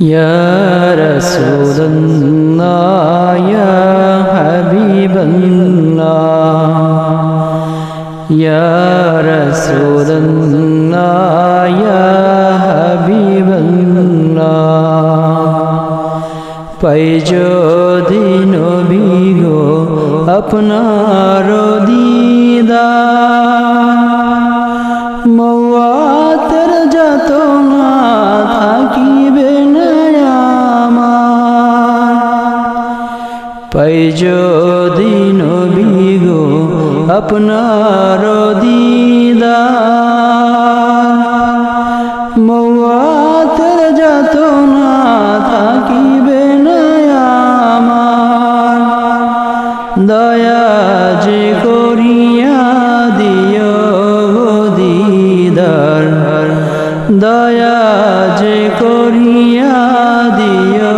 يا رسول الله يا حبيب الله يا رسول الله يا حبيب الله পাই যদি নবী গো আপনার দিদা পাই যদি নবী গো আপনার দিদা যত না থাকিবে আমার। দয়া যে করিয়া দিও দিদার। দয়া যে করিয়া দিও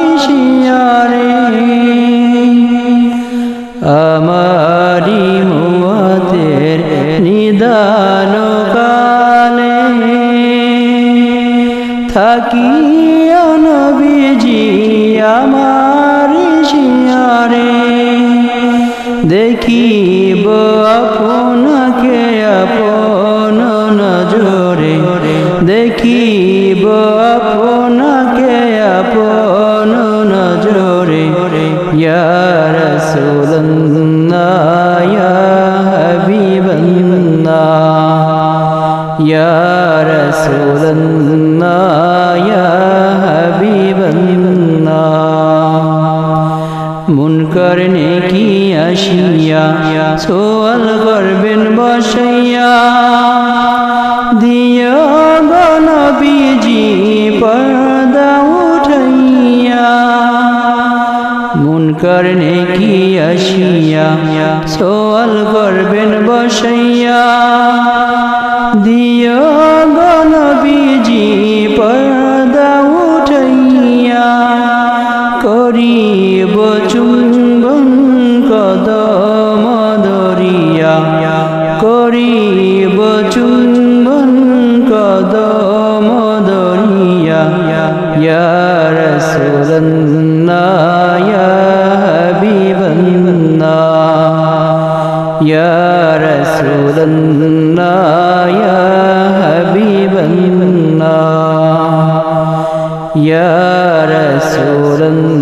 শিয়ারে আমারি মুয়াতের নিদান কালে থাকিয়া নবীজি আমার হাবিবাল্লাহ ইয়া রাসূলুল্লাহ ইয়া হাবিবাল্লাহ মুনকার নেকি আসিয়া সোয়াল করবেন বসাইয়া দিও গনবীজি পর্দা উঠাইয়া মুনকার নেকি আসিয়া সোয়াল করবেন বসাইয়া করিব চুম্বন কদম দরিয়া করিব চুম্বন কদম দরিয়া ইয়া রাসূলুল্লাহ ইয়া হাবিবাল্লাহ ইয়া রাসূলুল্লাহ